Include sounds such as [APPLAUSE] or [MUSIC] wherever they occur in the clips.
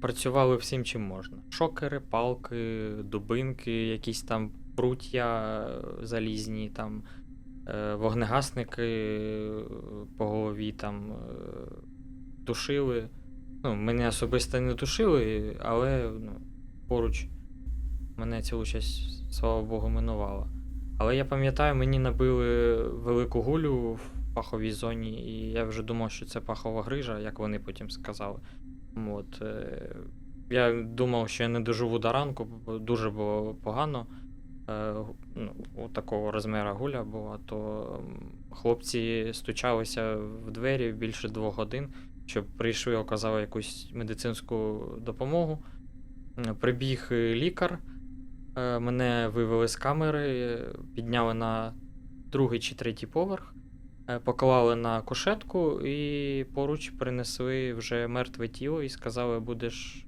працювали всім, чим можна. Шокери, палки, дубинки, якісь там пруття залізні, там е, вогнегасники е, по голові там е, тушили. Ну, мене особисто не тушили, але ну, поруч мене ця участь, слава Богу, минувала. Але я пам'ятаю, мені набили велику гулю в паховій зоні, і я вже думав, що це пахова грижа, як вони потім сказали. От, е, я думав, що я не доживу до ранку, бо дуже було погано. Е, ну, такого розміру гуля була, то хлопці стучалися в двері більше двох годин, щоб прийшли, оказали якусь медицинську допомогу. Прибіг е, лікар, е, мене вивели з камери, підняли на другий чи третій поверх, поклали на кушетку і поруч принесли вже мертве тіло і сказали, будеш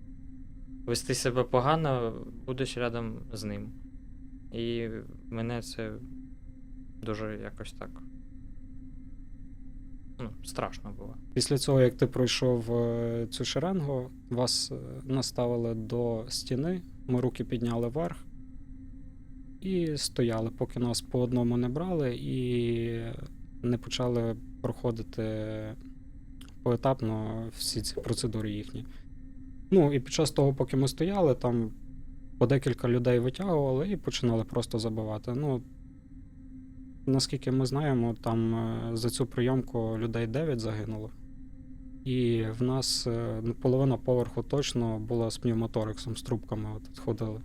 вести себе погано, будеш рядом з ним. І мене це дуже якось так. Ну, страшно було. Після цього, як ти пройшов е, цю шеренгу, вас е, наставили до стіни, ми руки підняли вверх і стояли, поки нас по одному не брали і не почали проходити поетапно всі ці процедури їхні. Ну і під час того, поки ми стояли, там по декілька людей витягували і починали просто забивати. Ну, наскільки ми знаємо, там е, за цю прийомку людей 9 загинуло. І в нас е, половина поверху точно була з пневмоторексом, з трубками от ходили.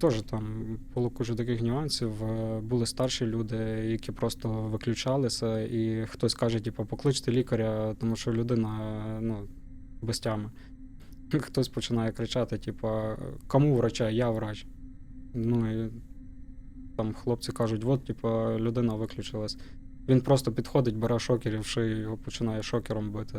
Теж там було куча таких нюансів. Е, Були старші люди, які просто виключалися, і хтось каже, типу, покличте лікаря, тому що людина ну, без тями. [LAUGHS] Хтось починає кричати, типу, кому врача? Я врач. Ну і там хлопці кажуть, от, типу, людина виключилась. Він просто підходить, бере шокер і шию його починає шокером бити.